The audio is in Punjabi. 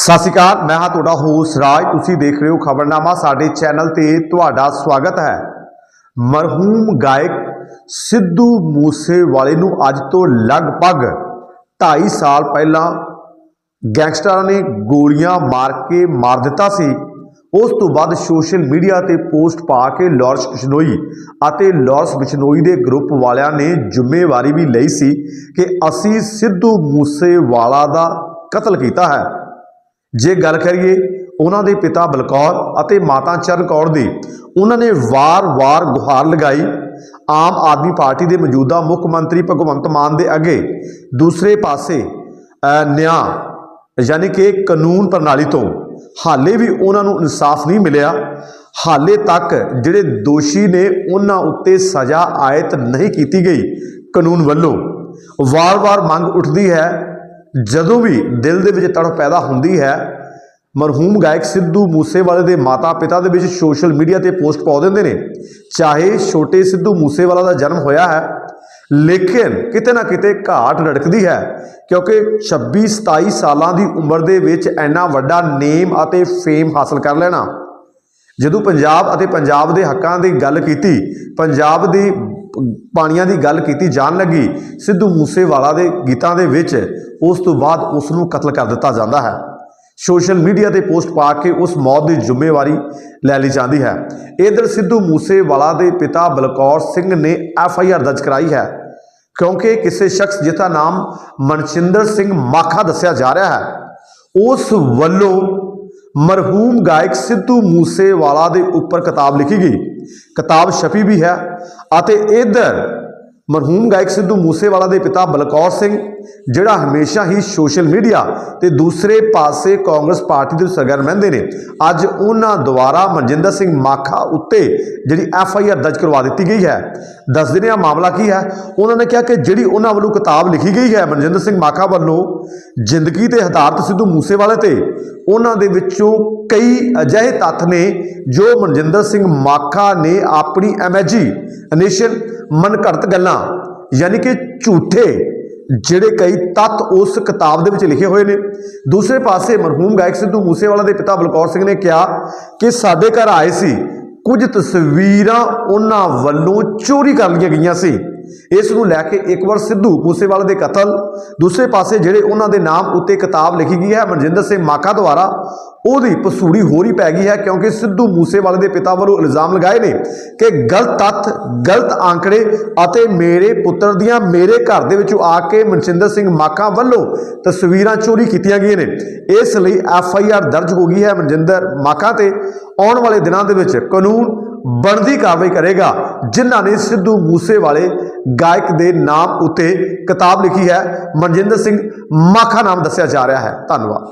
ਸਤਿ ਸ਼੍ਰੀ ਅਕਾਲ, ਮੈਂ ਹਾਂ ਤੁਹਾਡਾ ਹੋਸ ਰਾਜ। ਤੁਸੀਂ ਦੇਖ ਰਹੇ ਹੋ ਖਬਰਨਾਮਾ, ਸਾਡੇ ਚੈਨਲ ਤੇ ਤੁਹਾਡਾ ਸਵਾਗਤ ਹੈ। ਮਰਹੂਮ ਗਾਇਕ ਸਿੱਧੂ ਮੂਸੇਵਾਲੇ ਨੂੰ ਅੱਜ ਤੋਂ ਲਗਭਗ 2.5 ਸਾਲ ਪਹਿਲਾਂ ਗੈਂਗਸਟਰਾਂ ਨੇ ਗੋਲੀਆਂ ਮਾਰ ਕੇ ਮਾਰ ਦਿੱਤਾ ਸੀ। ਉਸ ਤੋਂ ਬਾਅਦ ਸੋਸ਼ਲ ਮੀਡੀਆ ਤੇ ਪੋਸਟ ਪਾ ਕੇ ਲਾਰੈਂਸ ਬਿਸ਼ਨੋਈ ਅਤੇ ਲਾਰੈਂਸ ਬਿਸ਼ਨੋਈ ਦੇ ਗਰੁੱਪ ਵਾਲਿਆਂ ਨੇ ਜ਼ਿੰਮੇਵਾਰੀ ਵੀ ਲਈ ਸੀ ਕਿ ਅਸੀਂ ਸਿੱਧੂ ਮੂਸੇਵਾਲਾ ਦਾ ਕਤਲ ਕੀਤਾ ਹੈ। ਜੇ ਗੱਲ ਕਰੀਏ ਉਹਨਾਂ ਦੇ ਪਿਤਾ ਬਲਕੌਰ ਅਤੇ ਮਾਤਾ ਚਰਨ ਕੌਰ ਦੀ, ਉਹਨਾਂ ਨੇ ਵਾਰ-ਵਾਰ ਗੁਹਾਰ ਲਗਾਈ। ਆਮ ਆਦਮੀ ਪਾਰਟੀ ਦੇ ਮੌਜੂਦਾ ਮੁੱਖ ਮੰਤਰੀ ਭਗਵੰਤ ਮਾਨ ਦੇ ਅੱਗੇ। ਦੂਸਰੇ ਪਾਸੇ ਨਿਆਂ, ਯਾਨੀ ਕਿ ਕਾਨੂੰਨ ਪ੍ਰਣਾਲੀ ਤੋਂ ਹਾਲੇ ਵੀ ਉਹਨਾਂ ਨੂੰ ਇਨਸਾਫ ਨਹੀਂ ਮਿਲਿਆ। ਹਾਲੇ ਤੱਕ ਜਿਹੜੇ ਦੋਸ਼ੀ ਨੇ ਉਹਨਾਂ ਉੱਤੇ ਸਜ਼ਾ ਆਇਤ ਨਹੀਂ ਕੀਤੀ ਗਈ ਕਾਨੂੰਨ ਵੱਲੋਂ। ਵਾਰ-ਵਾਰ ਮੰਗ ਉੱਠਦੀ ਹੈ ਜਦੋਂ ਵੀ ਦਿਲ ਦੇ ਵਿੱਚ ਤੜਪ ਪੈਦਾ ਹੁੰਦੀ ਹੈ, ਮਰਹੂਮ ਗਾਇਕ ਸਿੱਧੂ ਮੂਸੇਵਾਲੇ ਦੇ ਮਾਤਾ-ਪਿਤਾ ਦੇ ਵਿੱਚ ਸੋਸ਼ਲ ਮੀਡੀਆ ਤੇ ਪੋਸਟ ਪਾ ਦਿੰਦੇ ਨੇ, ਚਾਹੇ ਛੋਟੇ ਸਿੱਧੂ ਮੂਸੇਵਾਲਾ ਦਾ ਜਨਮ ਹੋਇਆ ਹੈ, ਲੇਕਿਨ ਕਿਤੇ ਨਾ ਕਿਤੇ ਘਾਟ ਰੜਕਦੀ ਹੈ, ਕਿਉਂਕਿ 26 27 ਸਾਲਾਂ ਦੀ ਉਮਰ ਦੇ ਵਿੱਚ ਇੰਨਾ ਵੱਡਾ ਨੇਮ ਅਤੇ ਫੇਮ ਹਾਸਲ ਕਰ ਲੈਣਾ। ਜਦੋਂ ਪੰਜਾਬ ਅਤੇ ਪੰਜਾਬ ਦੇ ਹੱਕਾਂ ਦੀ ਗੱਲ ਕੀਤੀ, ਪੰਜਾਬ ਦੀ ਪਾਣੀਆਂ ਦੀ ਗੱਲ ਕੀਤੀ ਜਾਣ ਲੱਗੀ, ਸਿੱਧੂ ਮੂਸੇਵਾਲਾ ਦੇ ਗੀਤਾਂ ਦੇ ਵਿੱਚ ਉਸ ਤੋਂ ਬਾਅਦ ਉਸ ਨੂੰ ਕਤਲ ਕਰ ਦਿੱਤਾ ਜਾਂਦਾ ਹੈ। ਸੋਸ਼ਲ ਮੀਡੀਆ ਤੇ ਪੋਸਟ ਪਾ ਕੇ ਉਸ ਮੌਤ ਦੀ ਜ਼ਿੰਮੇਵਾਰੀ ਲੈ ਲਈ ਜਾਂਦੀ ਹੈ। ਇਧਰ ਸਿੱਧੂ ਮੂਸੇਵਾਲਾ ਦੇ ਪਿਤਾ ਬਲਕੌਰ ਸਿੰਘ ਨੇ ਐਫ ਆਈ ਆਰ ਦਰਜ ਕਰਾਈ ਹੈ, ਕਿਉਂਕਿ ਕਿਸੇ ਸ਼ਖਸ ਜਿਸ ਦਾ ਨਾਮ ਮਨਚਿੰਦਰ ਸਿੰਘ ਮਾਖਾ ਦੱਸਿਆ ਜਾ ਰਿਹਾ ਹੈ, ਉਸ ਵੱਲੋਂ ਮਰਹੂਮ ਗਾਇਕ ਸਿੱਧੂ ਮੂਸੇਵਾਲਾ ਦੇ ਉੱਪਰ ਕਿਤਾਬ ਲਿਖੀ ਗਈ। ਕਿਤਾਬ ਛਪੀ ਵੀ ਹੈ ਅਤੇ ਇਧਰ ਮਰਹੂਮ ਗਾਇਕ ਸਿੱਧੂ ਮੂਸੇਵਾਲਾ ਦੇ ਪਿਤਾ ਬਲਕੌਰ ਸਿੰਘ, ਜਿਹੜਾ ਹਮੇਸ਼ਾ ਹੀ ਸੋਸ਼ਲ ਮੀਡੀਆ ਤੇ ਦੂਸਰੇ ਪਾਸੇ ਕਾਂਗਰਸ ਪਾਰਟੀ ਦੇ ਸਰਗਰਮ ਰਹਿੰਦੇ ਨੇ। ਅੱਜ ਉਹਨਾਂ ਦੁਆਰਾ ਮਨਜਿੰਦਰ ਸਿੰਘ ਮਾਖਾ ਉੱਤੇ ਜਿਹੜੀ ਐਫ ਆਈ ਆਰ ਦਰਜ ਕਰਵਾ ਦਿੱਤੀ ਗਈ ਹੈ। ਦੱਸ ਦਿੰਦੇ ਹਾਂ ਮਾਮਲਾ ਕੀ ਹੈ। ਉਹਨਾਂ ਨੇ ਕਿਹਾ ਕਿ ਜਿਹੜੀ ਉਹਨਾਂ ਵੱਲੋਂ ਕਿਤਾਬ ਲਿਖੀ ਗਈ ਹੈ ਮਨਜਿੰਦਰ ਸਿੰਘ ਮਾਖਾ ਵੱਲੋਂ ਜ਼ਿੰਦਗੀ ਤੇ ਹਦਾਰਤ ਸਿੱਧੂ ਮੂਸੇਵਾਲੇ ਤੇ, ਉਹਨਾਂ ਦੇ ਵਿੱਚੋਂ ਕਈ ਅਜਿਹੇ ਤੱਥ ਨੇ ਜੋ ਮਨਜਿੰਦਰ ਸਿੰਘ ਮਾਖਾ ਨੇ ਆਪਣੀ ਇਮੇਜਿਨੇਸ਼ਨ ਮਨਘੜਤ ਗੱਲਾਂ, ਯਾਨੀ ਕਿ ਝੂਠੇ, ਜਿਹੜੇ ਕਈ ਤੱਤ ਉਸ ਕਿਤਾਬ ਦੇ ਵਿੱਚ ਲਿਖੇ ਹੋਏ ਨੇ। ਦੂਸਰੇ ਪਾਸੇ ਮਰਹੂਮ ਗਾਇਕ ਸਿੱਧੂ ਮੂਸੇਵਾਲਾ ਦੇ ਪਿਤਾ ਬਲਕੌਰ ਸਿੰਘ ਨੇ ਕਿਹਾ ਕਿ ਸਾਡੇ ਘਰ ਆਏ ਸੀ, ਕੁਝ ਤਸਵੀਰਾਂ ਉਹਨਾਂ ਵੱਲੋਂ ਚੋਰੀ ਕਰ ਲਈਆਂ ਗਈਆਂ ਸੀ। ਇਸ ਨੂੰ ਲੈ ਕੇ ਇੱਕ ਵਾਰ ਸਿੱਧੂ ਮੂਸੇਵਾਲਾ ਦੇ ਕਤਲ, ਦੂਸਰੇ ਪਾਸੇ ਜਿਹੜੇ ਉਹਨਾਂ ਦੇ ਨਾਮ ਉੱਤੇ ਕਿਤਾਬ ਲਿਖੀ ਗਈ ਹੈ, ਮਨਜਿੰਦਰ ਸਿੰਘ ਮਾਕਾ ਦੁਆਰਾ ਉਹਦੀ ਪਸੂੜੀ ਹੋਰ ਹੀ ਪੈ ਗਈ ਹੈ ਕਿਉਂਕਿ ਸਿੱਧੂ ਮੂਸੇਵਾਲੇ ਦੇ ਪਿਤਾ ਵੱਲੋਂ ਇਲਜ਼ਾਮ ਲਗਾਏ ਨੇ ਕਿ ਗਲਤ ਤੱਥ, ਗਲਤ ਆંકੜੇ ਅਤੇ ਮੇਰੇ ਪੁੱਤਰ ਦੀਆਂ ਮੇਰੇ ਘਰ ਦੇ ਵਿੱਚੋਂ ਆ ਕੇ ਮਨਜਿੰਦਰ ਸਿੰਘ ਮਾਕਾ ਵੱਲੋਂ ਤਸਵੀਰਾਂ ਚੋਰੀ ਕੀਤੀਆਂ ਗਈਆਂ ਨੇ। ਇਸ ਲਈ ਐਫ ਆਈ ਆਰ ਦਰਜ ਹੋ ਗਈ ਹੈ ਮਨਜਿੰਦਰ ਮਾਕਾ ਤੇ। ਆਉਣ ਵਾਲੇ ਦਿਨਾਂ ਦੇ ਵਿੱਚ ਕਾਨੂੰਨ ਬਣਦੀ ਕਾਰਵਾਈ ਕਰੇਗਾ, ਜਿਨ੍ਹਾਂ ਨੇ ਸਿੱਧੂ ਮੂਸੇਵਾਲੇ ਗਾਇਕ ਦੇ ਨਾਮ ਉੱਤੇ ਕਿਤਾਬ ਲਿਖੀ ਹੈ। ਮਨਜਿੰਦਰ ਸਿੰਘ ਮਾਖਾ ਨਾਮ ਦੱਸਿਆ ਜਾ ਰਿਹਾ ਹੈ। ਧੰਨਵਾਦ।